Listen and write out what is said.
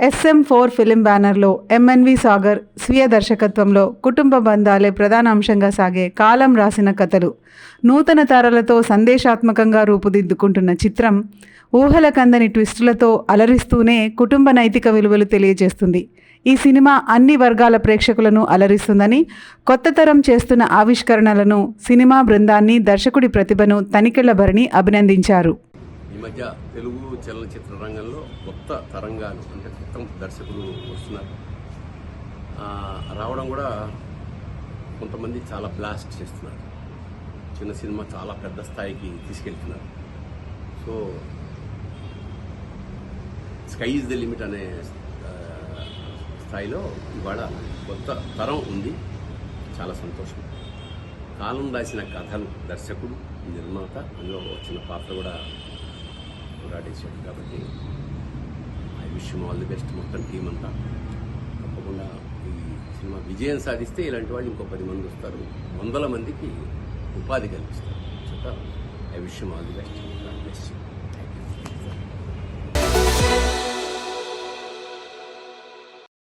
S M four film బ్యానర్లో MNV Sagar స్వీయ దర్శకత్వంలో కుటుంబ బంధాలే ప్రధాన అంశంగా సాగే కాలం రాసిన కథలు. నూతన తారలతో సందేశాత్మకంగా రూపుదిద్దుకుంటున్న చిత్రం ఊహల కందని ట్విస్టులతో అలరిస్తూనే కుటుంబ నైతిక విలువలు తెలియజేస్తుంది. ఈ సినిమా అన్ని వర్గాల ప్రేక్షకులను అలరిస్తుందని కొత్త తరం చేస్తున్న ఆవిష్కరణలను సినిమా బృందాన్ని దర్శకుడి ప్రతిభను తనికెళ్ళ భరణి అభినందించారు. మధ్య తెలుగు చలనచిత్ర రంగంలో కొత్త తరంగాలు అంటే కొత్త దర్శకులు వస్తున్నారు. రావడం కూడా కొంతమంది చాలా బ్లాస్ట్ చేస్తున్నారు. చిన్న సినిమా చాలా పెద్ద స్థాయికి తీసుకెళ్తున్నారు. So sky is the limit అనే స్థాయిలో ఇవాళ కొత్త తరం ఉంది. చాలా సంతోషం. కాలం రాసిన కథలు దర్శకుడు నిర్మాత అందులో చిన్న పాత్ర కూడా ఆడేశాడు కాబట్టి I wish all the best మొత్తం టీం అంతా. తప్పకుండా ఈ సినిమా విజయం సాధిస్తే ఇలాంటి వాళ్ళు ఇంకో పది మంది వస్తారు. వందల మందికి ఉపాధి కల్పిస్తారు. I wish all the best. Best